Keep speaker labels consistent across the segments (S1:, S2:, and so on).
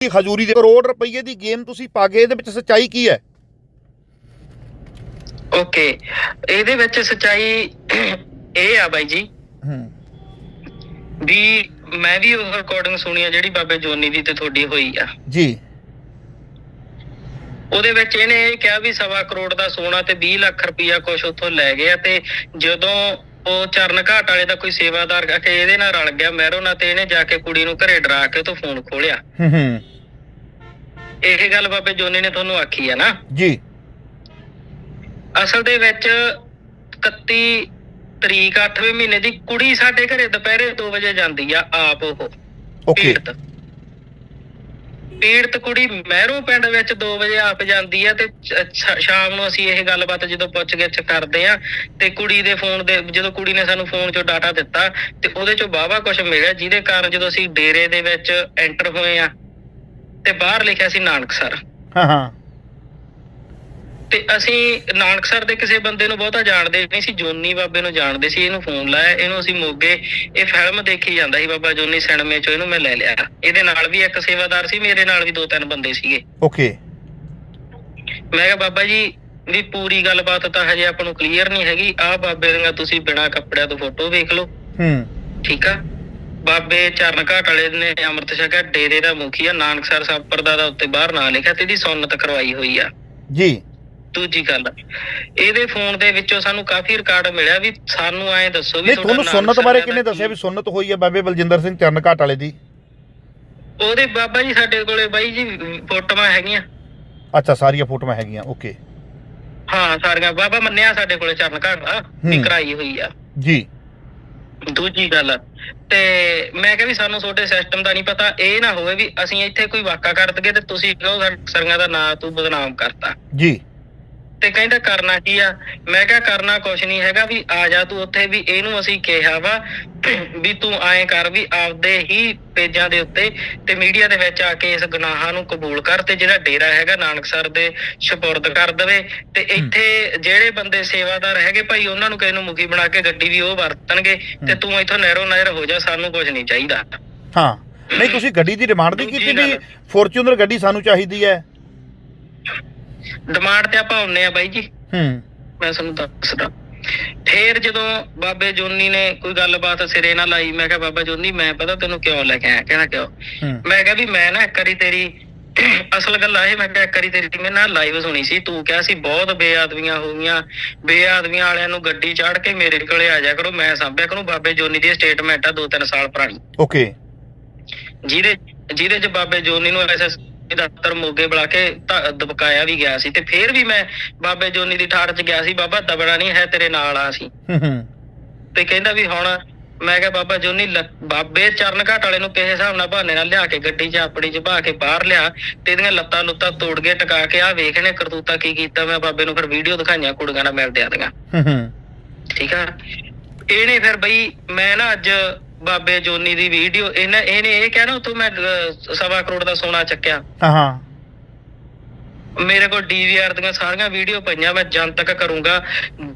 S1: ਕਿ ਹਜ਼ੂਰੀ ਦੇ ਕਰੋੜ ਰੁਪਏ ਦੀ ਗੇਮ ਤੁਸੀਂ ਪਾ ਗਏ ਇਹਦੇ ਵਿੱਚ ਸੱਚਾਈ ਕੀ ਹੈ?
S2: ਓਕੇ ਇਹਦੇ ਵਿੱਚ ਸਚਾਈ ਇਹ ਆ ਬਾਈ ਜੀ।
S1: ਹੂੰ।
S2: ਵੀ ਮੈਂ ਵੀ ਉਹ ਰਿਕਾਰਡਿੰਗ ਸੁਣੀ ਆ ਜਿਹੜੀ ਬਾਬੇ ਜੋਨੀ ਦੀ ਤੇ ਤੁਹਾਡੀ ਹੋਈ ਆ।
S1: ਜੀ।
S2: ਉਹਦੇ ਵਿੱਚ ਇਹਨੇ ਇਹ ਕਿਹਾ ਵੀ ਸਵਾ ਕਰੋੜ ਦਾ ਸੋਨਾ ਤੇ 20 ਲੱਖ ਰੁਪਇਆ ਕੁਛ ਉੱਥੋਂ ਲੈ ਗਿਆ ਤੇ ਜਦੋਂ ਉਹ ਚਰਨ ਘਾਟ ਵਾਲੇ ਦਾ ਕੋਈ ਸੇਵਾਦਾਰ ਆ ਕੇ ਇਹਦੇ ਨਾਲ ਰਲ ਗਿਆ ਮਹਿਰੋ ਨਾਲ ਤੇ ਇਹਨੇ ਜਾ ਕੇ ਕੁੜੀ ਨੂੰ ਘਰੇ ਡਰਾ ਕੇ ਤੋਂ ਫੋਨ ਖੋਲਿਆ।
S1: ਹੂੰ ਹੂੰ।
S2: ਇਹ ਗੱਲ ਬਾਬੇ ਜੋਨੀ ਨੇ ਤੁਹਾਨੂੰ ਆਖੀ ਆ ਨਾ।
S1: ਜੀ।
S2: ਅਸਲ ਦੇ ਵਿੱਚ 31 ਤਰੀਕ 8ਵੇਂ ਮਹੀਨੇ ਦੀ ਕੁੜੀ ਸਾਡੇ ਘਰੇ ਦੁਪਹਿਰੇ 2 ਵਜੇ ਜਾਂਦੀ ਆ ਆਪ ਉਹ।
S1: ਓਕੇ।
S2: ਪੀੜਤ। ਕੁੜੀ ਮਹਿਰੋ ਪਿੰਡ ਵਿੱਚ 2 ਵਜੇ ਆਪ ਜਾਂਦੀ ਆ ਤੇ ਸ਼ਾਮ ਨੂੰ ਅਸੀਂ ਇਹ ਗੱਲਬਾਤ ਜਦੋਂ ਪੁੱਛ ਗਿੱਛ ਕਰਦੇ ਆ ਤੇ ਕੁੜੀ ਦੇ ਫੋਨ ਦੇ ਜਦੋਂ ਕੁੜੀ ਨੇ ਸਾਨੂੰ ਫੋਨ ਚੋਂ ਡਾਟਾ ਦਿੱਤਾ ਤੇ ਉਹਦੇ ਚੋਂ ਬਾਵਾ ਕੁਝ ਮਿਲਿਆ ਜਿਹਦੇ ਕਾਰਨ ਜਦੋਂ ਅਸੀਂ ਡੇਰੇ ਦੇ ਵਿੱਚ ਐਂਟਰ ਹੋਏ ਆ ਤੇ ਬਾਹਰ ਲਿਖਿਆ ਸੀ ਨਾਨਕਸਰ
S1: ਹਾਂ ਹਾਂ।
S2: ਤੇ ਅਸੀਂ ਨਾਨਕਸਰ ਦੇ ਕਿਸੇ ਬੰਦੇ ਨੂੰ ਬਹੁਤਾ ਜਾਣਦੇ ਨਹੀਂ ਸੀ ਜੋਨੀ ਬਾਬੇ ਨੂੰ ਜਾਣਦੇ ਸੀ ਇਹਨੂੰ ਫੋਨ ਲਾਇਆ ਇਹਨੂੰ ਅਸੀਂ ਮੋਗੇ ਇਹ ਫਿਲਮ ਦੇਖੀ ਜਾਂਦਾ ਸੀ ਬਾਬਾ ਜੋਨੀ ਸਿਨੇਮੇ ਚੋਂ ਇਹਨੂੰ ਮੈਂ ਲੈ ਲਿਆ। ਇਹਦੇ ਨਾਲ ਵੀ ਇੱਕ ਸੇਵਾਦਾਰ ਸੀ ਮੇਰੇ ਨਾਲ ਵੀ ਦੋ ਤਿੰਨ ਬੰਦੇ ਸੀਗੇ।
S1: ਓਕੇ।
S2: ਮੈਂ ਕਿਹਾ ਬਾਬਾ ਜੀ ਵੀ ਪੂਰੀ ਗੱਲਬਾਤ ਤਾਂ ਹਜੇ ਆਪਾਂ ਨੂੰ ਕਲੀਅਰ ਨਹੀਂ ਹੈਗੀ ਆਹ ਬਾਬੇ ਦੀਆਂ ਤੁਸੀਂ ਬਿਨਾਂ ਕੱਪੜਿਆਂ ਤੋਂ ਫੋਟੋ ਵੇਖ ਲਓ।
S1: ਹੂੰ।
S2: ਠੀਕ ਆ? ਬਾਬੇ ਚਰਨ ਘਾਟ ਵਾਲੇ ਨੇ ਅੰਮ੍ਰਿਤ ਛਕਿਆ ਡੇਰੇ ਦਾ ਮੁਖੀਆ ਨਾਨਕਸਰ ਸੰਪਰਦਾ ਦਾ ਉੱਤੇ ਬਾਹਰ ਨਾਂ ਲਿਖਿਆ ਤੇ ਇਹਦੀ ਸੁੰਨਤ ਕਰਵਾਈ ਹੋਈ ਆ।
S1: ਜੀ।
S2: ਦੂਜੀ ਗੱਲ ਇਹਦੇ ਫੋਨ ਦੇ ਵਿੱਚੋਂ ਸਾਨੂੰ ਕਾਫੀ ਰਿਕਾਰਡ ਮਿਲਿਆ ਵੀ ਸਾਨੂੰ ਐਂ ਦੱਸੋ ਵੀ
S1: ਤੁਹਾਨੂੰ ਸੁੰਨਤ ਬਾਰੇ
S2: ਸਾਹਿਬ
S1: ਕਿਹਨੇ ਦੱਸਿਆ ਵੀ ਸੁੰਨਤ ਹੋਈ ਹੈ ਬਾਬੇ ਬਲਜਿੰਦਰ ਸਿੰਘ ਚਰਨ ਘਾਟ ਵਾਲੇ ਦੀ?
S2: ਉਹਦੇ ਬਾਬਾ ਜੀ ਸਾਡੇ ਕੋਲੇ ਬਾਈ ਜੀ ਫੋਟੋਆਂ ਹੈਗੀਆਂ।
S1: ਅੱਛਾ ਸਾਰੀਆਂ ਫੋਟੋਆਂ ਹੈਗੀਆਂ ਓਕੇ।
S2: ਹਾਂ ਸਾਰੀਆਂ ਬਾਬਾ ਮੰਨਿਆ ਸਾਡੇ ਕੋਲੇ ਚਰਨ ਘਾਟ ਦਾ ਵੀ। ਕਰਾਈ ਹੋਈ ਆ।
S1: ਜੀ।
S2: ਦੂਜੀ ਗੱਲ, ਤੇ ਮੈਂ ਕਿਹਾ ਵੀ ਸਾਨੂੰ ਤੁਹਾਡੇ ਸਿਸਟਮ ਦਾ ਨਹੀਂ ਪਤਾ, ਇਹ ਨਾ ਹੋਵੇ ਵੀ ਅਸੀਂ ਇੱਥੇ ਕੋਈ ਵਾਕਾ ਕਰ ਦਈਏ ਤੇ ਤੁਸੀਂ ਕਹੋ ਸਾਡੇ ਸਰੰਗਾ ਦਾ ਨਾਂ ਤੂੰ ਬਦਨਾਮ ਕਰਤਾ।
S1: ਜੀ।
S2: ਤੇ ਕਹਿੰਦਾ ਕਰਨਾ ਕੀ ਆ? ਮੈਂ ਕਿਹਾ ਕਰਨਾ ਕੁਛ ਨਹੀਂ ਹੈਗਾ ਵੀ ਆ ਜਾ ਤੂੰ ਉੱਥੇ ਵੀ ਇਹਨੂੰ ਅਸੀਂ ਕਿਹਾ ਵਾ ਵੀ ਤੂੰ ਐਂ ਕਰ ਵੀ ਆਪਦੇ ਹੀ ਪੇਜਾਂ ਦੇ ਉੱਤੇ ਤੇ ਮੀਡੀਆ ਦੇ ਵਿੱਚ ਆ ਕੇ ਇਸ ਗੁਨਾਹਾਂ ਨੂੰ ਕਬੂਲ ਕਰ ਤੇ ਜਿਹੜਾ ਡੇਰਾ ਹੈਗਾ ਨਾਨਕਸਰ ਦੇ ਸਪੁਰਦ ਕਰ ਦਵੇ ਤੇ ਇੱਥੇ ਜਿਹੜੇ ਬੰਦੇ ਸੇਵਾਦਾਰ ਹੈਗੇ ਭਾਈ ਉਹਨਾਂ ਨੂੰ ਕਿਸੇ ਨੂੰ ਮੁਖੀ ਬਣਾ ਕੇ ਗੱਡੀ ਵੀ ਉਹ ਵਰਤਣਗੇ ਤੇ ਤੂੰ ਇੱਥੋਂ ਨਹਿਰੋ ਨਹਿਰ ਹੋ ਜਾ ਸਾਨੂੰ ਕੁਝ ਨਹੀਂ ਚਾਹੀਦਾ।
S1: ਹਾਂ। ਨਹੀਂ ਤੁਸੀਂ ਗੱਡੀ ਦੀ ਡਿਮਾਂਡ ਨਹੀਂ ਕੀਤੀ ਵੀ ਫੋਰਚੂਨਰ ਗੱਡੀ ਸਾਨੂੰ ਚਾਹੀਦੀ ਹੈ।
S2: ਡਿਮਾਂਡ ਤੇ ਆਪਾਂ ਹੁੰਨੇ ਆ ਬਾਈ ਜੀ।
S1: ਹੂੰ।
S2: ਮੈਂ ਤੁਹਾਨੂੰ ਦੱਸਦਾ। ਫੇਰ ਜਦੋਂ ਬਾਬੇ ਜੋਨੀ ਨੇ ਕੋਈ ਗੱਲਬਾਤ ਸਿਰੇ ਨਾਲ ਲਾਈ ਮੈਂ ਕਿਹਾ ਬਾਬਾ ਜੋਨੀ ਮੈਂ ਪਤਾ ਤੈਨੂੰ ਕਿਉਂ ਲੈ ਕੇ ਆਇਆ? ਕਹਿੰਦਾ ਕਿਉਂ? ਮੈਂ ਕਿਹਾ ਵੀ ਮੈਂ ਨਾ ਇੱਕ ਵਾਰੀ ਤੇਰੀ ਅਸਲ ਗੱਲ ਆਏ ਮੈਂ ਕਿਹਾ ਇੱਕ ਵਾਰੀ ਤੇਰੀ ਮੈਂ ਨਾ ਲਾਈਵ ਸੁਣੀ ਸੀ। ਤੂੰ ਕਿਹਾ ਸੀ ਬਹੁਤ ਬੇਆਦਮੀਆਂ ਹੋ ਗਈਆਂ। ਬੇਆਦਮੀਆਂ ਵਾਲਿਆਂ ਨੂੰ ਗੱਡੀ ਚਾੜ ਕੇ ਮੇਰੇ ਕੋਲੇ ਆ ਜਾ ਕਰੋ। ਮੈਂ ਸਾਂਭਿਆ ਕਰੂੰ ਬਾਬੇ ਜੋਨੀ ਦੀ ਸਟੇਟਮੈਂਟ ਆ ਦੋ ਤਿੰਨ ਸਾਲ ਪੁਰਾਣੀ।
S1: ਓਕੇ।
S2: ਜਿਹਦੇ ਜਿਹਦੇ ਚ ਬਾਬੇ ਜੋਨੀ ਨੂੰ ਐਸਐਸ ਦਫ਼ਤਰ ਮੋਗੇ ਬੁਲਾ ਕੇ ਦਬਕਾਇਆ ਵੀ ਗਿਆ ਸੀ ਤੇ ਫੇਰ ਵੀ ਮੈਂ ਬਾਬੇ ਜੋਨੀ ਦੀ ਠਾੜ ਚ ਗਿਆ ਸੀ ਬਾਬਾ ਦਬਣਾ ਨਹੀਂ ਹੈ ਤੇਰੇ ਨਾਲ ਆ ਸੀ ਤੇ ਕਹਿੰਦਾ ਵੀ ਹੁਣ ਮੈਂ ਕਿਹਾ ਬਾਬਾ ਜੋਨੀ ਬਾਬੇ ਚਰਨ ਘਾਟ ਵਾਲੇ ਨੂੰ ਕਿਸੇ ਹਿਸਾਬ ਨਾਲ ਬਹਾਨੇ ਨਾਲ ਲਿਆ ਕੇ ਗੱਡੀ 'ਚ ਆਪਣੀ 'ਚ ਬਹਾ ਕੇ ਬਾਹਰ ਲਿਆ ਤੇ ਇਹਦੀਆਂ ਲੱਤਾਂ ਲੁੱਤਾਂ ਤੋੜ ਕੇ ਟਕਾ ਕੇ ਆ ਵੇਖਣੇ ਕਰਤੂਤਾ ਕੀ ਕੀਤਾ ਮੈਂ ਬਾਬੇ ਨੂੰ ਫਿਰ ਵੀਡੀਓ ਦਿਖਾਈਆਂ ਕੁੜੀਆਂ ਨਾਲ ਮਿਲਦੇ ਆਦੀਆਂ
S1: ਹੂੰ ਹੂੰ।
S2: ਠੀਕ ਆ? ਇਹਨੇ ਫਿਰ ਬਈ ਮੈਂ ਨਾ ਅੱਜ ਬਾਬੇ ਜੋਨੀ ਦੀ ਵੀਡੀਓ ਇਹਨੇ ਇਹਨੇ ਇਹ ਕਹਿਣਾ ਉਤੋਂ ਮੈਂ ਅਹ, ਸਵਾ ਕਰੋੜ ਦਾ ਸੋਨਾ ਚੱਕਿਆ।
S1: ਹਾਂ
S2: ਮੇਰੇ ਕੋਲ ਡੀਵੀਆਰ ਦੀਆਂ ਸਾਰੀਆਂ ਵੀਡੀਓ ਪਈਆਂ ਮੈਂ ਜਨਤਕ ਕਰੂੰਗਾ।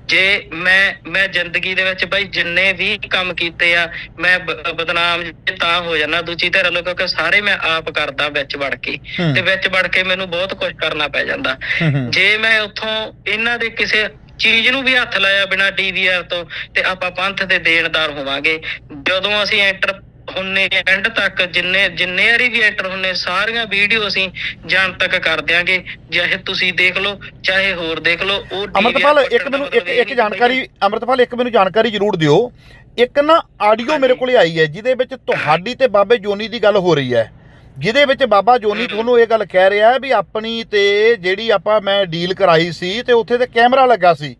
S2: ਜੇ ਮੈਂ ਮੈਂ ਜ਼ਿੰਦਗੀ ਦੇ ਵਿੱਚ ਬਾਈ ਜਿੰਨੇ ਵੀ ਕੰਮ ਕੀਤੇ ਆ ਮੈਂ ਬ- ਬਦਨਾਮ ਤਾਂ ਹੋ ਜਾਣਾ ਦੂਜੀ ਧਿਰ ਵੱਲੋਂ ਕਿਉਂਕਿ ਸਾਰੇ ਮੈਂ ਆਪ ਕਰਦਾ ਵਿੱਚ ਵੜ ਕੇ।
S1: ਹੂੰ।
S2: ਤੇ ਵਿੱਚ ਵੜ ਕੇ ਮੈਨੂੰ ਬਹੁਤ ਕੁਝ ਕਰਨਾ ਪੈ ਜਾਂਦਾ।
S1: ਹੂੰ ਹੂੰ।
S2: ਜੇ ਮੈਂ ਉੱਥੋਂ ਇਹਨਾਂ ਦੇ ਕਿਸੇ ਚੀਜ਼ ਨੂੰ ਵੀ ਹੱਥ ਲਾਇਆ ਬਿਨਾ ਡੀਵੀਆਰ ਤੋਂ ਤੇ ਆਪਾਂ ਪੰਥ ਦੇ ਦੇਣਦਾਰ ਹੋਵਾਂਗੇ। ਜਦੋਂ ਅਸੀਂ ਐਂਟਰ ਹੁੰਨੇ ਐਂਡ ਤੱਕ ਜਿੰਨੇ ਜਿੰਨੇ ਵਾਰੀ ਵੀ ਐਂਟਰ ਹੁੰਨੇ ਸਾਰੀਆਂ ਵੀਡੀਓ ਅਸੀਂ ਜਾਣ ਤੱਕ ਕਰ ਦਿਆਂਗੇ। ਚਾਹੇ ਤੁਸੀਂ ਦੇਖ ਲਓ ਚਾਹੇ ਹੋਰ ਦੇਖ ਲਓ ਉਹ
S1: ਅਮਰਤਪਾਲ ਇੱਕ ਮੈਨੂੰ ਇੱਕ ਇੱਕ ਜਾਣਕਾਰੀ ਅਮਰਤਪਾਲ ਇੱਕ ਮੈਨੂੰ ਜਾਣਕਾਰੀ ਜ਼ਰੂਰ ਦਿਓ। ਇੱਕ ਨਾ ਆਡੀਓ ਮੇਰੇ ਕੋਲੇ ਆਈ ਹੈ ਜਿਹਦੇ ਵਿੱਚ ਤੁਹਾਡੀ ਤੇ ਬਾਬੇ ਜੋਨੀ ਦੀ ਗੱਲ ਹੋ ਰਹੀ ਹੈ। ਜਿਹਦੇ ਵਿੱਚ ਬਾਬਾ ਜੋਨੀ ਤੁਹਾਨੂੰ ਇਹ ਗੱਲ ਕਹਿ ਰਿਹਾ ਹੈ ਵੀ ਆਪਣੀ ਤੇ ਜਿਹੜੀ ਆਪਾਂ ਮੈਂ ਡੀਲ ਕਰਾਈ ਸੀ ਤੇ ਉੱਥੇ ਤੇ ਕੈਮਰਾ ਲੱਗਾ ਸੀ।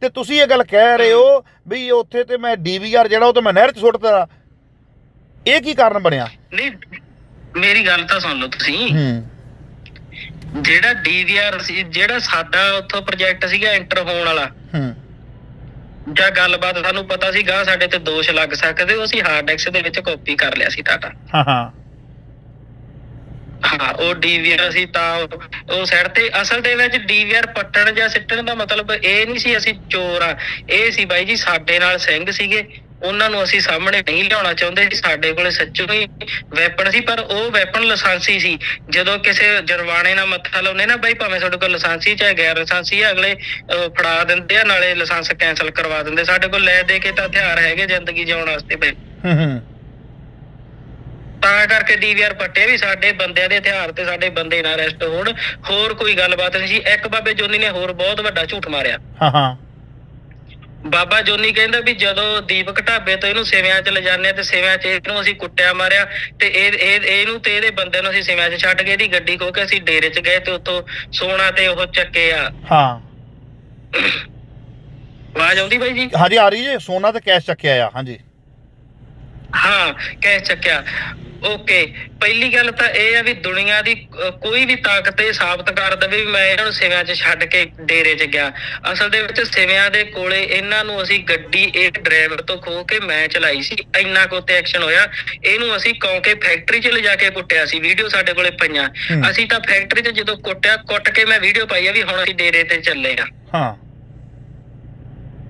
S1: ਤੇ ਤੁਸੀਂ ਇਹ ਗੱਲ ਕਹਿ ਰਹੇ ਹੋ ਵੀ ਉੱਥੇ ਤੇ ਮੈਂ ਡੀਵੀਆਰ ਜਿਹੜਾ ਉਹ ਤਾਂ ਮੈਂ ਨਹਿਰ 'ਚ ਸੁੱਟਦਾ ਇਹ ਕੀ ਕਾਰਨ ਬਣਿਆ?
S2: ਨਹੀਂ ਮੇਰੀ ਗੱਲ ਤਾਂ ਸੁਣ ਲਓ ਤੁਸੀਂ।
S1: ਹੂੰ।
S2: ਜਿਹੜਾ ਡੀਵੀਆਰ ਸੀ ਜਿਹੜਾ ਸਾਡਾ ਉੱਥੋਂ ਪ੍ਰੋਜੈਕਟ ਸੀਗਾ ਐਂਟਰ ਹੋਣ ਵਾਲਾ।
S1: ਹੂੰ।
S2: ਜਾਂ ਗੱਲਬਾਤ ਸਾਨੂੰ ਪਤਾ ਸੀ ਗਾਂ ਸਾਡੇ ਤੇ ਦੋਸ਼ ਲੱਗ ਸਕਦੇ ਉਹ ਅਸੀਂ ਹਾਰਡ ਡਿਸਕ ਦੇ ਵਿੱਚ ਕਾਪੀ ਕਰ ਲਿਆ ਸੀ ਡਾਟਾ
S1: ਹਾਂ ਹਾਂ।
S2: ਹਾਂ, ਉਹ ਡੀਵੀਆਰ ਸੀ ਤਾਂ ਉਹ- ਸਾਈਡ ਤੇ ਅਸਲ ਦੇ ਵਿੱਚ ਡੀਵੀਆਰ ਪੱਟਣ ਜਾਂ ਸਿੱਟਣ ਦਾ ਮਤਲਬ ਇਹ ਨਹੀਂ ਸੀ ਅਸੀਂ ਚੋਰ ਆ। ਇਹ ਸੀ ਬਾਈ ਜੀ ਸਾਡੇ ਨਾਲ ਸਿੰਘ ਸੀਗੇ। ਉਹਨਾਂ ਨੂੰ ਅਸੀਂ ਸਾਹਮਣੇ ਨਹੀਂ ਲਿਆਉਣਾ ਚਾਹੁੰਦੇ ਸੀ। ਸਾਡੇ ਕੋਲੇ ਸੱਚੋ ਹੀ ਵੈਪਨ ਸੀ, ਪਰ ਉਹ ਵੈਪਨ ਲਾਇਸੈਂਸੀ ਸੀ। ਜਦੋਂ ਕਿਸੇ ਜਰਵਾਣੇ ਨਾਲ ਮੱਥਾ ਲਾਉਂਦੇ ਨਾ ਬਾਈ, ਭਾਵੇਂ ਤੁਹਾਡੇ ਕੋਲ ਲਾਇਸੈਂਸੀ ਚਾਹੇ ਗੈਰ ਲਾਇਸੈਂਸੀ ਆ, ਅਗਲੇ ਫੜਾ ਦਿੰਦੇ ਆ, ਨਾਲੇ ਲਾਇਸੈਂਸ ਕੈਨਸਲ ਕਰਵਾ ਦਿੰਦੇ। ਸਾਡੇ ਕੋਲ ਲੈ ਦੇ ਕੇ ਤਾਂ ਹਥਿਆਰ ਹੈਗੇ ਜ਼ਿੰਦਗੀ ਜਿਉਣ ਵਾਸਤੇ ਬਈ।
S1: ਹੂੰ ਹੂੰ।
S2: ਤਾਂ ਕਰਕੇ ਡੀਵੀਆਰ ਪੱਟੇ ਵੀ ਸਾਡੇ ਬੰਦਿਆਂ ਦੇ ਹਥਿਆਰ ਤੇ ਸਾਡੇ ਬੰਦੇ ਨਾ ਅਰੈਸਟ ਹੋਣ। ਹੋਰ ਕੋਈ ਗੱਲਬਾਤ ਨਹੀਂ ਸੀ ਇੱਕ ਬਾਬੇ ਜੋਨੀ ਨੇ ਹੋਰ ਬਹੁਤ ਵੱਡਾ ਝੂਠ ਮਾਰਿਆ।
S1: ਹਾਂ ਹਾਂ।
S2: ਬਾਬਾ ਜੋਨੀ ਕਹਿੰਦਾ ਵੀ ਜਦੋਂ ਦੀਪਕ ਢਾਬੇ ਤੋਂ ਇਹਨੂੰ ਸੇਵਿਆਂ 'ਚ ਲਿਜਾਣੇ ਤੇ ਸੇਵਿਆਂ 'ਚ ਇਹਨੂੰ ਅਸੀਂ ਕੁੱਟਿਆ ਮਾਰਿਆ ਤੇ ਇਹ ਇਹ ਇਹਨੂੰ ਤੇ ਇਹਦੇ ਬੰਦੇ ਨੂੰ ਅਸੀਂ ਸੇਵਿਆਂ 'ਚ ਛੱਡ ਕੇ ਇਹਦੀ ਗੱਡੀ ਖੋ ਕੇ ਅਸੀਂ ਡੇਰੇ 'ਚ ਗਏ ਤੇ ਉੱਥੋਂ ਸੋਨਾ ਤੇ ਉਹ ਚੱਕੇ ਆ।
S1: ਹਾਂ।
S2: ਆਵਾਜ਼ ਆਉਂਦੀ ਬਾਈ ਜੀ?
S1: ਹਾਂਜੀ ਆ ਰਹੀ ਜੇ। ਸੋਨਾ ਤੇ ਕੈਸ਼ ਚੱਕਿਆ ਆ। ਹਾਂਜੀ।
S2: ਹਾਂ ਕਹਿ ਚੱਕਿਆ। ਓਕੇ ਪਹਿਲੀ ਗੱਲ ਤਾਂ ਇਹ ਆ ਵੀ ਦੁਨੀਆ ਦੀ ਕੋਈ ਵੀ ਤਾਕਤ ਇਹ ਸਾਬਤ ਕਰ ਦੇਵੇ ਵੀ ਮੈਂ ਇਹਨਾਂ ਨੂੰ ਸਿਵਿਆਂ 'ਚ ਛੱਡ ਕੇ ਡੇਰੇ 'ਚ ਗਿਆ। ਅਸਲ ਦੇ ਵਿੱਚ ਸਿਵਿਆਂ ਦੇ ਕੋਲੇ ਇਹਨਾਂ ਨੂੰ ਅਸੀਂ ਗੱਡੀ ਇੱਕ ਡਰਾਈਵਰ ਤੋਂ ਖੋ ਕੇ ਮੈਂ ਚਲਾਈ ਸੀ। ਇੰਨਾ ਕੋ ਤੇ ਐਕਸ਼ਨ ਹੋਇਆ। ਇਹਨੂੰ ਅਸੀਂ ਕੌਂਕੇ ਫੈਕਟਰੀ 'ਚ ਲਿਜਾ ਕੇ ਕੁੱਟਿਆ ਸੀ। ਵੀਡੀਓ ਸਾਡੇ ਕੋਲੇ ਪਈਆਂ। ਅਸੀਂ ਤਾਂ ਫੈਕਟਰੀ 'ਚ ਜਦੋਂ ਕੁੱਟਿਆ ਕੁੱਟ ਕੇ ਮੈਂ ਵੀਡੀਓ ਪਾਈ ਆ ਵੀ ਹੁਣ ਅਸੀਂ ਡੇਰੇ ਤੇ ਚੱਲੇ ਆ।
S1: ਹਾਂ।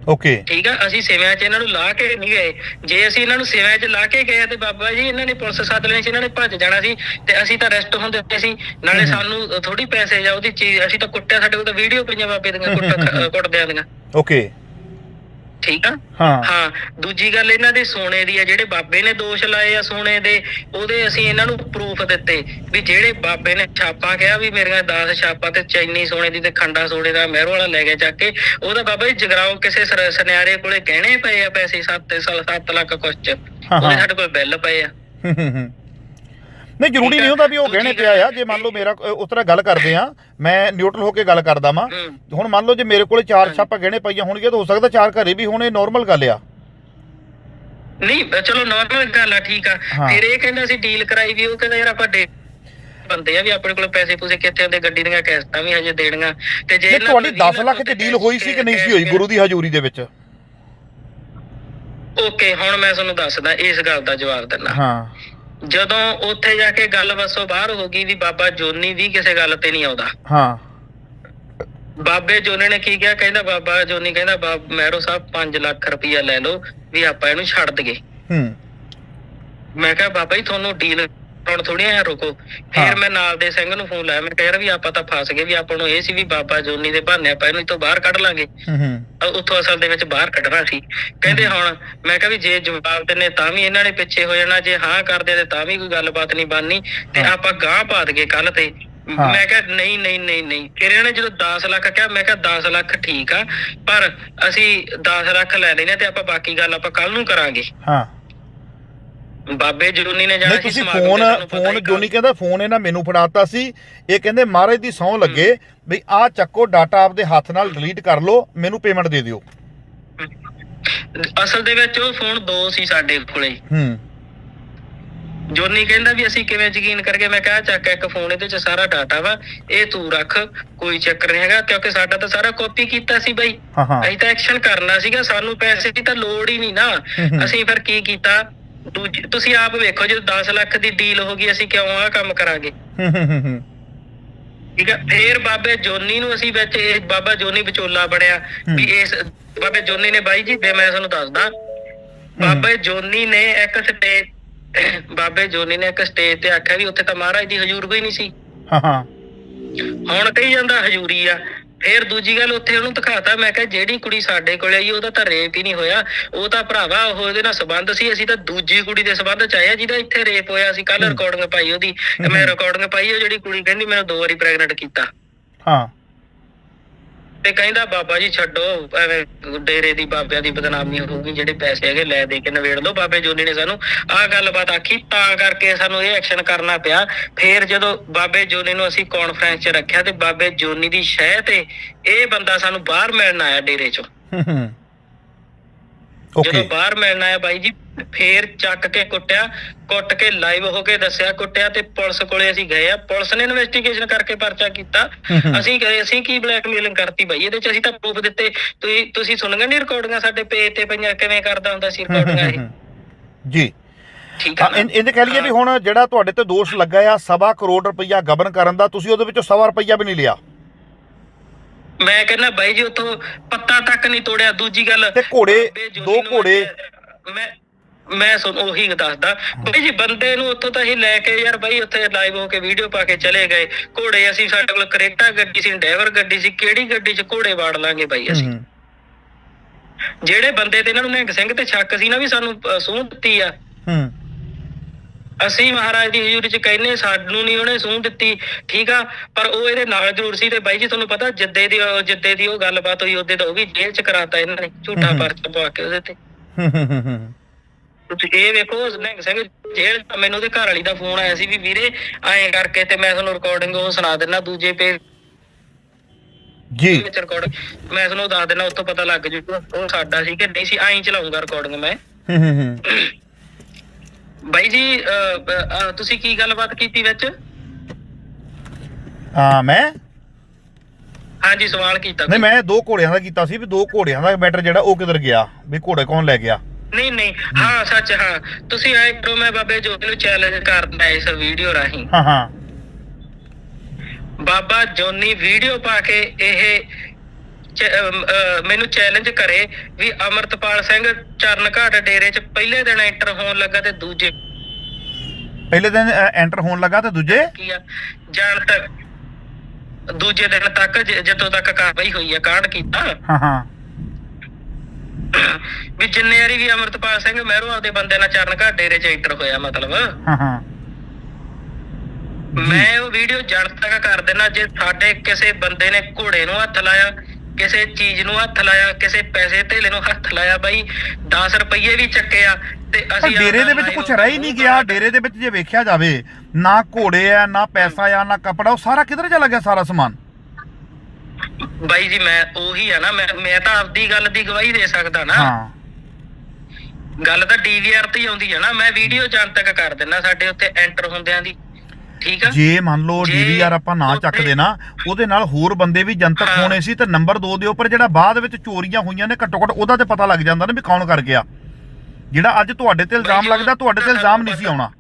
S1: ਓਕੇ
S2: ਠੀਕ ਆ ਅਸੀਂ ਸੇਵਿਆਂ 'ਚ ਇਹਨਾਂ ਨੂੰ ਲਾ ਕੇ ਨਹੀਂ ਗਏ। ਜੇ ਅਸੀਂ ਇਹਨਾਂ ਨੂੰ ਸੇਵਿਆਂ 'ਚ ਲਾ ਕੇ ਗਏ ਤੇ ਬਾਬਾ ਜੀ ਇਹਨਾਂ ਨੇ ਪੁਲਿਸ ਸੱਦ ਲੈਣੀ ਸੀ ਇਹਨਾਂ ਨੇ ਭੱਜ ਜਾਣਾ ਸੀ ਤੇ ਅਸੀਂ ਤਾਂ ਅਰੈਸਟ ਹੁੰਦੇ ਸੀ। ਨਾਲੇ। ਸਾਨੂੰ ਥੋੜੀ ਪੈਸੇ ਜਾਂ ਉਹਦੀ ਚੀਜ਼ ਅਸੀਂ ਤਾਂ ਕੁੱਟਿਆ ਸਾਡੇ ਕੋਲ ਤਾਂ ਵੀਡੀਓ ਪਈਆਂ ਬਾਬੇ ਦੀਆਂ ਕੁੱਟ ਕੁੱਟਦਿਆਂ ਦੀਆਂ।
S1: ਓਕੇ
S2: ਠੀਕ ਆ
S1: ਹਾਂ
S2: ਹਾਂ ਦੂਜੀ ਗੱਲ ਇਹਨਾਂ ਦੇ ਸੋਨੇ ਦੀ ਆ ਜਿਹੜੇ ਬਾਬੇ ਨੇ ਦੋਸ਼ ਲਾਏ ਆ ਸੋਨੇ ਦੇ ਉਹਦੇ ਅਸੀਂ ਇਹਨਾਂ ਨੂੰ ਪ੍ਰੂਫ ਦਿੱਤੇ ਵੀ ਜਿਹੜੇ ਬਾਬੇ ਨੇ ਛਾਪਾਂ ਕਿਹਾ ਵੀ ਮੇਰੀਆਂ 10 ਛਾਪਾਂ ਤੇ ਚੈਨੀ ਸੋਨੇ ਦੀ ਤੇ ਖੰਡਾ ਸੋਨੇ ਦਾ ਮਹਿਰੋ ਵਾਲਾ ਲੈ ਕੇ ਚੱਕ ਕੇ ਉਹਦਾ ਬਾਬਾ ਜੀ ਜਗਰਾਓ ਕਿਸੇ ਸੁਨਿਆਰੇ ਕੋਲੇ ਗਹਿਣੇ ਪਏ ਆ ਪੈਸੇ 7 ਸਾਲ 7 ਲੱਖ ਕੁਛ ਚ ਉਹਦੇ। ਸਾਡੇ ਕੋਲ ਬਿੱਲ ਪਏ ਆ
S1: ਹੂੰ, ਹੂੰ, ਹੂੰ। ਨਹੀਂ ਜ਼ਰੂਰੀ ਨਹੀਂ। ਹੁੰਦਾ ਵੀ ਉਹ ਗਹਿਣੇ ਪਿਆ ਆ ਜੇ ਮੰਨ ਲਓ ਮੇਰਾ ਉਸ ਤਰ੍ਹਾਂ ਗੱਲ ਕਰਦੇ ਆ ਮੈਂ ਨਿਊਟਰਲ ਹੋ ਕੇ ਗੱਲ ਕਰਦਾ
S2: ਹੂੰ।
S1: ਹੁਣ ਮੰਨ ਲਓ ਜੇ ਮੇਰੇ ਕੋਲੇ ਚਾਰ। ਛਾਪਾਂ ਗਹਿਣੇ ਪਈਆਂ ਹੋਣਗੀਆਂ ਤਾਂ ਹੋ ਸਕਦਾ ਚਾਰ ਘਰੇ ਵੀ ਹੋਣੇ ਨਾਰਮਲ ਗੱਲ ਆ।
S2: ਨਹੀਂ ਚਲੋ ਨਾਰਮਲ ਗੱਲ ਆ ਠੀਕ ਆ। ਫਿਰ ਇਹ ਕਹਿੰਦਾ ਅਸੀਂ ਡੀਲ ਕਰਾਈ ਵੀ ਉਹ ਕਹਿੰਦਾ ਯਾਰ ਆਪਾਂ ਡੇ ਬੰਦੇ ਆ ਵੀ ਆਪਣੇ ਕੋਲ ਪੈਸੇ ਪੂਸੇ ਕਿੱਥੇ ਹੁੰਦੇ ਗੱਡੀ ਦੀਆਂ ਕਿਸ਼ਤਾਂ ਵੀ ਹਜੇ ਦੇਣੀਆਂ। ਤੇ ਜੇ
S1: ਤੁਹਾਡੀ
S2: ਕੋਲ
S1: 10
S2: ਵੀਹ
S1: ਲੱਖ ਚ ਡੀਲ ਹੋਈ ਸੀ ਕਿ ਨਹੀਂ ਸੀ ਹੋਈ ਗੁਰੂ ਦੀ ਹਜ਼ੂਰੀ ਦੇ ਵਿੱਚ?
S2: ਓਕੇ ਹੁਣ ਮੈਂ ਤੁਹਾਨੂੰ ਦੱਸਦਾ ਇਸ ਗੱਲ ਦਾ ਜਵਾਬ ਦਿੰਦਾ।
S1: ਹਾਂ।
S2: ਜਦੋਂ ਉੱਥੇ ਜਾ ਕੇ ਗੱਲ ਬੱਸੋਂ ਬਾਹਰ ਹੋ ਗਈ ਵੀ ਬਾਬਾ ਜੋਨੀ ਵੀ ਕਿਸੇ ਗੱਲ ਤੇ ਨਹੀਂ ਆਉਂਦਾ।
S1: ਹਾਂ।
S2: ਬਾਬੇ ਜੋਨੀ ਨੇ ਕੀ ਕਿਹਾ? ਕਹਿੰਦਾ ਬਾਬਾ ਜੋਨੀ ਕਹਿੰਦਾ ਬਾਬ ਮਹਿਰੋ ਸਾਹਿਬ 5 ਲੱਖ ਰੁਪਇਆ ਲੈ ਲਓ ਵੀ ਆਪਾਂ ਇਹਨੂੰ ਛੱਡ ਦਈਏ।
S1: ਹੂੰ।
S2: ਮੈਂ ਕਿਹਾ ਬਾਬਾ ਜੀ ਤੁਹਾਨੂੰ ਡੀਲ ਹੁਣ ਥੋੜੀ ਆ ਰੁਕੋ। ਫਿਰ ਮੈਂ ਨਾਲ ਦੇ ਸਿੰਘ ਨੂੰ ਫੋਨ ਲਾਇਆ। ਮੈਂ ਕਿਹਾ ਯਾਰ ਵੀ ਆਪਾਂ ਤਾਂ ਫਸ ਗਏ ਵੀ ਆਪਾਂ ਨੂੰ ਇਹ ਸੀ ਵੀ ਬਾਬਾ ਜੋਨੀ ਦੇ ਬਹਾਨੇ ਆਪਾਂ ਇਹਨੂੰ ਇੱਥੋਂ ਬਾਹਰ ਕੱਢ ਲਾਂਗੇ।
S1: ਹੂੰ ਹੂੰ।
S2: ਅ- ਉੱਥੋਂ ਅਸਲ ਦੇ ਵਿੱਚ ਬਾਹਰ ਕੱਢਣਾ ਸੀ। ਕਹਿੰਦੇ ਹੁਣ ਮੈਂ ਕਿਹਾ ਵੀ ਜੇ ਜਵਾਬ ਦਿੰਨੇ ਤਾਂ ਵੀ ਇਹਨਾਂ ਨੇ ਪਿੱਛੇ ਹੋ ਜਾਣਾ ਜੇ ਹਾਂ ਕਰਦੇ ਤੇ ਤਾਂ ਵੀ ਕੋਈ ਗੱਲਬਾਤ ਨਹੀਂ ਬਣਨੀ। ਤੇ। ਆਪਾਂ ਗਾਂ ਪਾ ਦਗੇ ਕੱਲ ਤੇ। ਮੈਂ ਕਿਹਾ ਨਹੀਂ ਨਹੀਂ ਨਹੀਂ ਨਹੀਂ। ਫਿਰ ਇਹਨਾਂ ਨੇ ਜਦੋਂ 10 ਲੱਖ ਕਿਹਾ ਮੈਂ ਕਿਹਾ 10 ਲੱਖ ਠੀਕ ਆ ਪਰ ਅਸੀਂ 10 ਲੱਖ ਲੈ ਲੈਨੇ ਤੇ ਆਪਾਂ ਬਾਕੀ ਗੱਲ ਆਪਾਂ ਕੱਲ ਨੂੰ ਕਰਾਂਗੇ।
S1: ਹਾਂ।
S2: ਬਾਬੇ ਜਰੂਨੀ ਨੇ ਜਾਣਾ
S1: ਨਹੀਂ ਤੁਸੀਂ ਫੋਨ ਫੋਨ ਜੋਨੀ ਕਹਿੰਦਾ ਫੋਨ ਇਹਨਾਂ ਮੈਨੂੰ ਫੜਾਤਾ ਸੀ। ਇਹ ਕਹਿੰਦੇ ਮਹਾਰਾਜ ਦੀ ਸੌਂ ਲੱਗੇ ਵੀ ਆਹ ਚੱਕੋ ਡਾਟਾ ਆਪਦੇ ਹੱਥ ਨਾਲ ਡਿਲੀਟ ਕਰ ਲਓ ਮੈਨੂੰ ਪੇਮੈਂਟ ਦੇ ਦਿਓ।
S2: ਅਸਲ ਦੇ ਵਿੱਚ ਉਹ ਫੋਨ ਦੋ ਸੀ ਸਾਡੇ ਕੋਲੇ।
S1: ਹੂੰ।
S2: ਜੋਨੀ ਕਹਿੰਦਾ ਵੀ ਅਸੀਂ ਕਿਵੇਂ ਯਕੀਨ ਕਰਕੇ ਮੈਂ ਕਿਹਾ ਚੱਕ ਇੱਕ ਫੋਨ ਇਹਦੇ ਚ ਸਾਰਾ ਡਾਟਾ ਵਾ ਇਹ ਤੂੰ ਰੱਖ ਕੋਈ ਚੱਕਰ ਨਹੀਂ ਹੈਗਾ ਕਿਉਂਕਿ ਸਾਡਾ ਤਾਂ ਸਾਰਾ ਕਾਪੀ ਕੀਤਾ ਸੀ ਬਾਈ। ਅਸੀਂ ਤਾਂ ਐਕਸ਼ਨ ਕਰਨਾ ਸੀਗਾ ਸਾਨੂੰ ਪੈਸੇ ਦੀ ਤਾਂ ਲੋੜ ਹੀ ਨਹੀਂ ਨਾ। ਅਸੀਂ ਫਿਰ ਕੀ ਕੀਤਾ? ਤੁਸੀਂ ਆਪ ਵੇਖੋ ਜਦੋਂ 10 ਲੱਖ ਦੀ ਡੀਲ ਹੋ ਗਈ ਅਸੀਂ ਕਿਉਂ ਆਹ ਕੰਮ ਕਰਾਂਗੇ? ਠੀਕ ਹੈ ਫੇਰ ਬਾਬੇ ਜੋਨੀ ਨੂੰ ਅਸੀਂ ਵਿੱਚ ਇਹ ਬਾਬਾ ਜੋਨੀ ਵਿਚੋਲਾ ਬਣਿਆ ਵੀ ਇਸ ਬਾਬੇ ਜੋਨੀ ਨੇ ਬਾਈ ਜੀ ਬੇ ਮੈਂ ਤੁਹਾਨੂੰ ਦੱਸਦਾ। ਬਾਬੇ ਜੋਨੀ ਨੇ ਇੱਕ ਸਟੇਜ ਬਾਬੇ ਜੋਨੀ ਨੇ ਇੱਕ ਸਟੇਜ ਤੇ ਆਖਿਆ ਵੀ ਉੱਥੇ ਤਾਂ ਮਹਾਰਾਜ ਦੀ ਹਜ਼ੂਰ ਕੋਈ ਨਹੀਂ ਸੀ।
S1: ਹਾਂ ਹਾਂ।
S2: ਹੁਣ ਕਹੀ ਜਾਂਦਾ ਹਜ਼ੂਰੀ ਆ। ਫੇਰ ਦੂਜੀ ਗੱਲ ਉੱਥੇ ਉਹਨੂੰ ਦਿਖਾਤਾ ਮੈਂ ਕਿਹਾ ਜਿਹੜੀ ਕੁੜੀ ਸਾਡੇ ਕੋਲੇ ਆਈ ਉਹਦਾ ਤਾਂ ਰੇਪ ਹੀ ਨਹੀਂ ਹੋਇਆ ਉਹ ਤਾਂ ਭਰਾਵਾ ਉਹ ਉਹਦੇ ਨਾਲ ਸੰਬੰਧ ਸੀ ਅਸੀਂ ਤਾਂ ਦੂਜੀ ਕੁੜੀ ਦੇ ਸੰਬੰਧ ਚ ਆਏ ਆ ਜਿਹਦਾ ਇੱਥੇ ਰੇਪ ਹੋਇਆ ਸੀ ਕੱਲ। ਰਿਕਾਰਡਿੰਗ ਪਾਈ ਉਹਦੀ ਮੈਂ ਰਿਕਾਰਡਿੰਗ ਪਾਈ ਉਹ ਜਿਹੜੀ ਕੁੜੀ ਕਹਿੰਦੀ ਮੈਨੂੰ ਦੋ ਵਾਰੀ ਪ੍ਰੈਗਨੈਂਟ ਕੀਤਾ।
S1: ਹਾਂ।
S2: ਤੇ ਕਹਿੰਦਾ ਬਾਬਾ ਜੀ ਛੱਡੋ, ਐਵੇਂ ਡੇਰੇ ਦੀ ਬਾਬਿਆਂ ਦੀ ਬਦਨਾਮੀ ਹੋਊਗੀ ਜਿਹੜੇ ਪੈਸੇ ਹੈਗੇ ਲੈ ਦੇ ਕੇ ਨਵੇੜ ਲਓ ਬਾਬੇ ਜੋਨੀ ਨੇ ਸਾਨੂੰ ਆਹ ਗੱਲਬਾਤ ਆਖੀ, ਤਾਂ ਕਰਕੇ ਸਾਨੂੰ ਇਹ ਐਕਸ਼ਨ ਕਰਨਾ ਪਿਆ। ਫੇਰ ਜਦੋਂ ਬਾਬੇ ਜੋਨੀ ਨੂੰ ਅਸੀਂ ਕਾਨਫਰੰਸ 'ਚ ਰੱਖਿਆ ਤੇ ਬਾਬੇ ਜੋਨੀ ਦੀ ਸ਼ਹਿ ਤੇ ਇਹ ਬੰਦਾ ਸਾਨੂੰ ਬਾਹਰ ਮਿਲਣ ਆਇਆ ਡੇਰੇ 'ਚੋਂ। ਜਦੋਂ ਬਾਹਰ ਮਿਲਣ ਆਇਆ ਬਾਈ ਜੀ ਫੇਰ ਚੱਕ ਕੇ ਕੁੱਟਿਆ ਕੁੱਟ ਕੇ ਲਾਈਵ ਹੋ ਕੇ ਦੱਸਿਆ ਕੁੱਟਿਆ ਤੇ ਪੁਲਿਸ ਕੋਲੇ ਅਸੀਂ ਗਏ ਆ। ਪੁਲਿਸ ਨੇ ਇਨਵੈਸਟੀਗੇਸ਼ਨ ਕਰਕੇ ਪਰਚਾ ਕੀਤਾ।
S1: ਹੂੰ ਹੂੰ।
S2: ਅਸੀਂ ਕਰੇ ਅਸੀਂ ਕੀ ਬਲੈਕਮੇਲਿੰਗ ਕਰਤੀ ਬਾਈ? ਇਹਦੇ ਚ ਅਸੀਂ ਤਾਂ ਪ੍ਰੂਫ ਦਿੱਤੇ। ਤੁਸੀਂ ਤੁਸੀਂ ਸੁਣੀਆਂ ਨਹੀਂ ਰਿਕਾਰਡਿੰਗਾਂ ਸਾਡੇ ਪੇਜ ਤੇ ਪਈਆਂ ਕਿਵੇਂ ਕਰਦਾ ਹੁੰਦਾ ਸੀ ਰਿਕਾਰਡਿੰਗਾਂ ਇਹ
S1: ਜੀ।
S2: ਠੀਕ
S1: ਹਾਂ ਇਹਦੇ ਕਹਿ ਲਈਏ ਵੀ ਹੁਣ ਜਿਹੜਾ ਤੁਹਾਡੇ ਤੇ ਦੋਸ਼ ਲੱਗਾ ਆ ਸਵਾ ਕਰੋੜ ਰੁਪਈਆ ਗਬਨ ਕਰਨ ਦਾ ਤੁਸੀਂ ਉਹਦੇ ਵਿੱਚੋਂ ਸਵਾ ਰੁਪਈਆ ਵੀ ਨਹੀਂ ਲਿਆ।
S2: ਮੈਂ ਕਹਿੰਦਾ ਬਾਈ ਜੀ ਉਥੋਂ ਪੱਤਾ ਤੱਕ ਨਹੀਂ ਤੋੜਿਆ। ਦੂਜੀ ਗੱਲ
S1: ਤੇ ਘੋੜੇ ਦੋ ਘੋੜੇ।
S2: ਮੈਂ ਮੈਂ ਸੁਣ ਉਹੀ ਦੱਸਦਾ। ਬਈ ਜੀ ਬੰਦੇ ਨੂੰ ਉੱਥੋਂ ਤਾਂ ਹੀ ਲੈ ਕੇ ਯਾਰ ਬਈ ਉੱਥੇ ਲਾਈਵ ਹੋ ਕੇ ਵੀਡੀਓ ਪਾ ਕੇ ਚਲੇ ਗਏ। ਘੋੜੇ ਅਸੀਂ ਸਾਡੇ ਕੋਲ ਕਰੇਟਾ ਗੱਡੀ ਸੀ ਡਰਾਈਵਰ ਗੱਡੀ ਸੀ ਕਿਹੜੀ ਗੱਡੀ 'ਚ ਘੋੜੇ ਵਾੜ ਲਾਂਗੇ ਬਈ ਅਸੀਂ? ਜਿਹੜੇ ਬੰਦੇ ਤੇ ਇਹਨਾਂ ਨੂੰ ਨਿਹੰਗ ਸਿੰਘ ਤੇ ਸ਼ੱਕ ਸੀ ਨਾ ਵੀ ਸਾਨੂੰ ਸੂਹ ਦਿੱਤੀ ਆ।
S1: ਹੂੰ।
S2: ਅਸੀਂ ਮਹਾਰਾਜ ਦੀ ਹਜ਼ੂਰੀ ਚ ਕਹਿੰਨੇ ਸਾਨੂੰ ਨਹੀਂ ਉਹਨੇ ਸੂਹ ਦਿੱਤੀ ਠੀਕ ਆ? ਪਰ ਉਹ ਇਹਦੇ ਨਾਲ ਜ਼ਰੂਰ ਸੀ ਤੇ ਬਾਈ ਜੀ ਤੁਹਾਨੂੰ ਪਤਾ ਜਿੱਦੇ ਦੀ ਜਿੱਦੇ ਦੀ ਉਹ ਗੱਲਬਾਤ ਹੋਈ ਉਹਦੇ ਤਾਂ ਉਹ ਵੀ ਜੇਲ੍ਹ ਚ ਕਰਾਤਾ ਇਹਨਾਂ ਨੇ ਝੂਠਾ। ਪਰਚਾ ਪਵਾ ਕੇ ਉਹਦੇ ਤੇ। ਤੁਸੀਂ ਇਹ ਵੇਖੋ ਨਿਹੰਗ ਸਿੰਘ ਜੇਲ੍ਹ ਤੋਂ ਮੈਨੂੰ ਉਹਦੇ ਘਰ ਵਾਲੀ ਦਾ ਫੋਨ ਆਇਆ ਸੀ ਵੀ ਵੀਰੇ ਐਂ ਕਰਕੇ ਤੇ ਮੈਂ ਤੁਹਾਨੂੰ ਰਿਕਾਰਡਿੰਗ ਉਹ ਸੁਣਾ ਦਿੰਦਾ ਦੂਜੇ ਪੇਜ
S1: ਜੀ।
S2: ਵਿੱਚ ਰਿਕਾਰਡ ਮੈਂ ਤੁਹਾਨੂੰ ਦੱਸ ਦਿੰਦਾ ਉੱਥੋਂ ਪਤਾ ਲੱਗ ਜੂ ਉਹ ਸਾਡਾ ਸੀ ਕਿ ਨਹੀਂ ਸੀ ਐਂ ਚਲਾਉਂਗਾ ਰਿਕਾਰਡਿੰਗ ਮੈਂ।
S1: ਹੂੰ ਹੂੰ ਹੂੰ।
S2: ਬਾਈ ਜੀ ਤੁਸੀਂ ਕੀ ਗੱਲਬਾਤ ਕੀਤੀ ਵਿੱਚ?
S1: ਆ ਮੈਂ?
S2: ਹਾਂਜੀ ਸਵਾਲ ਕੀਤਾ
S1: ਨਹੀਂ ਮੈਂ ਦੋ ਘੋੜਿਆਂ ਦਾ ਕੀਤਾ ਸੀ ਵੀ ਦੋ ਘੋੜਿਆਂ ਦਾ ਮੈਟਰ ਜਿਹੜਾ ਉਹ ਕਿੱਧਰ ਗਿਆ? ਵੀ ਘੋੜੇ ਕੌਣ ਲੈ ਗਿਆ?
S2: ਨਹੀਂ ਨਹੀਂ ਹਾਂ ਸੱਚ ਹਾਂ। ਤੁਸੀਂ ਆਏ ਕਰੋ ਮੈਂ ਬਾਬੇ ਜੋਤੀ ਨੂੰ ਚੈਲੰਜ ਕਰਦਾ ਇਸ ਵੀਡੀਓ ਰਾਹੀਂ।
S1: ਹਾਂ ਹਾਂ।
S2: ਬਾਬਾ ਜੋਨੀ ਵੀਡੀਓ ਪਾ ਕੇ ਇਹ ਮੈਨੂੰ ਚੈਲੰਜ ਕਰੇ ਵੀ ਅਮਰਤਪਾਲ ਸਿੰਘ ਚਰਨਘਾਟ ਡੇਰੇ 'ਚ ਪਹਿਲੇ ਦਿਨ ਐਂਟਰ ਹੋਣ ਲੱਗਾ ਤੇ ਦੂਜੇ
S1: ਪਹਿਲੇ ਦਿਨ ਐਂਟਰ ਹੋਣ ਲੱਗਾ ਤੇ ਦੂਜੇ?
S2: ਕੀ ਆ? ਜਾਣ ਤੱਕ ਦੂਜੇ ਦਿਨ ਤੱਕ ਜਦੋਂ ਤੱਕ ਕਾਰਵਾਈ ਹੋਈ ਆ ਕਾਂਡ ਕੀਤਾ।
S1: ਹਾਂ ਹਾਂ।
S2: ਵੀ ਜਿੰਨੇ ਵਾਰੀ ਵੀ ਅਮਰਤਪਾਲ ਸਿੰਘ ਮਹਿਰੋ ਆਪਦੇ ਬੰਦੇ ਨਾਲ ਚਰਨਘਾਟ ਡੇਰੇ 'ਚ ਐਂਟਰ ਹੋਇਆ ਮਤਲਬ।
S1: ਹਾਂ ਹਾਂ।
S2: ਮੈਂ ਉਹ ਵੀਡੀਓ ਜੜ ਤੱਕ ਕਰ ਦੇਣਾ ਜੇ ਸਾਡੇ ਕਿਸੇ ਬੰਦੇ ਨੇ ਘੋੜੇ ਨੂੰ ਹੱਥ ਲਾਇਆ ਕਿਸੇ ਚੀਜ਼ ਨੂੰ ਹੱਥ ਲਾਇਆ ਕਿਸੇ ਪੈਸੇ ਧੇਲੇ ਨੂੰ ਹੱਥ ਲਾਇਆ ਬਾਈ 10 ਰੁਪਏ ਵੀ ਚੱਕਿਆ ਤੇ ਅਸੀਂ
S1: ਡੇਰੇ ਦੇ ਵਿੱਚ ਕੁਝ ਰਹਿ ਹੀ ਨਹੀਂ ਗਿਆ ਡੇਰੇ ਦੇ ਵਿੱਚ ਜੇ ਵੇਖਿਆ ਜਾਵੇ ਨਾ ਘੋੜੇ ਆ ਨਾ ਪੈਸਾ ਆ ਨਾ ਕਪੜਾ ਉਹ ਸਾਰਾ ਕਿੱਧਰ ਚਲਾ ਗਿਆ ਸਾਰਾ ਸਮਾਨ?
S2: ਬਾਈ ਜੀ ਮੈਂ ਉਹੀ ਆ ਨਾ ਮੈਂ ਮੈਂ ਤਾਂ ਆਪਦੀ ਗੱਲ ਦੀ ਗਵਾਹੀ ਦੇ ਸਕਦਾ ਨਾ।
S1: ਹਾਂ।
S2: ਗੱਲ ਤਾਂ ਡੀਵੀਆਰ ਤੇ ਹੀ ਆਉਂਦੀ ਆ ਨਾ ਮੈਂ ਵੀਡੀਓ ਜਨ ਤੱਕ ਕਰ ਦਿੰਦਾ ਸਾਡੇ ਉੱਤੇ ਐਂਟਰ ਹੁੰਦਿਆਂ ਦੀ। ਠੀਕ ਆ?
S1: ਜੇ ਮੰਨ ਲਓ ਡੀਵੀਆਰ ਆਪਾਂ ਨਾ ਚੱਕਦੇ ਨਾ ਉਹਦੇ ਨਾਲ ਹੋਰ ਬੰਦੇ ਵੀ ਜਨਤਕ। ਹੋਣੇ ਸੀ ਤੇ ਨੰਬਰ 2 ਦੇ ਉੱਪਰ ਜਿਹੜਾ ਬਾਅਦ ਵਿੱਚ ਚੋਰੀਆਂ ਹੋਈਆਂ ਨੇ ਘੱਟੋ ਘੱਟ ਉਹਦਾ ਤੇ ਪਤਾ ਲੱਗ ਜਾਂਦਾ ਨਾ ਵੀ ਕੌਣ ਕਰ ਗਿਆ। ਜਿਹੜਾ ਅੱਜ ਤੁਹਾਡੇ ਤੇ ਇਲਜ਼ਾਮ ਲੱਗਦਾ ਤੁਹਾਡੇ ਤੇ ਇਲਜ਼ਾਮ ਨਹੀਂ ਸੀ ਆਉਣਾ।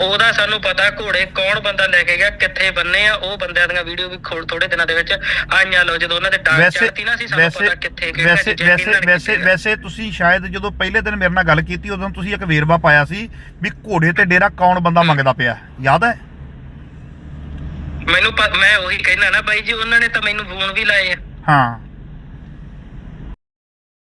S2: ਉਹਦਾ ਸਾਨੂੰ ਪਤਾ ਘੋੜੇ ਕੌਣ ਬੰਦਾ ਲੈ ਕੇ ਗਿਆ ਕਿੱਥੇ ਬੰਨੇ ਆ ਉਹ ਬੰਦਿਆਂ ਦੀਆਂ ਵੀਡੀਓ ਵੀ ਥੋੜੇ ਦਿਨਾਂ ਦੇ ਵਿੱਚ ਆਈਆਂ ਲੋ ਜਦੋਂ ਉਹਨਾਂ ਦੇ ਡਾਂਗ ਚੜਤੀ ਨਾ ਸੀ ਸਾਨੂੰ ਪਤਾ ਕਿੱਥੇ ਕਿਹੜਾ
S1: ਵੈਸੇ ਵੈਸੇ ਵੈਸੇ। ਵੈਸੇ ਤੁਸੀਂ ਸ਼ਾਇਦ ਜਦੋਂ ਪਹਿਲੇ ਦਿਨ ਮੇਰੇ ਨਾਲ ਗੱਲ ਕੀਤੀ ਉਦੋਂ ਤੁਸੀਂ ਇੱਕ ਵੇਰਵਾ ਪਾਇਆ ਸੀ ਵੀ ਘੋੜੇ ਤੇ ਡੇਰਾ ਕੌਣ ਬੰਦਾ ਮੰਗਦਾ ਪਿਆ ਯਾਦ ਹੈ?
S2: ਮੈਨੂੰ ਮੈਂ ਉਹੀ ਕਹਿਣਾ ਨਾ ਬਾਈ ਜੀ ਉਹਨਾਂ ਨੇ ਤਾਂ ਮੈਨੂੰ ਫੋਨ ਵੀ ਲਾਏ ਆ।
S1: ਹਾਂ।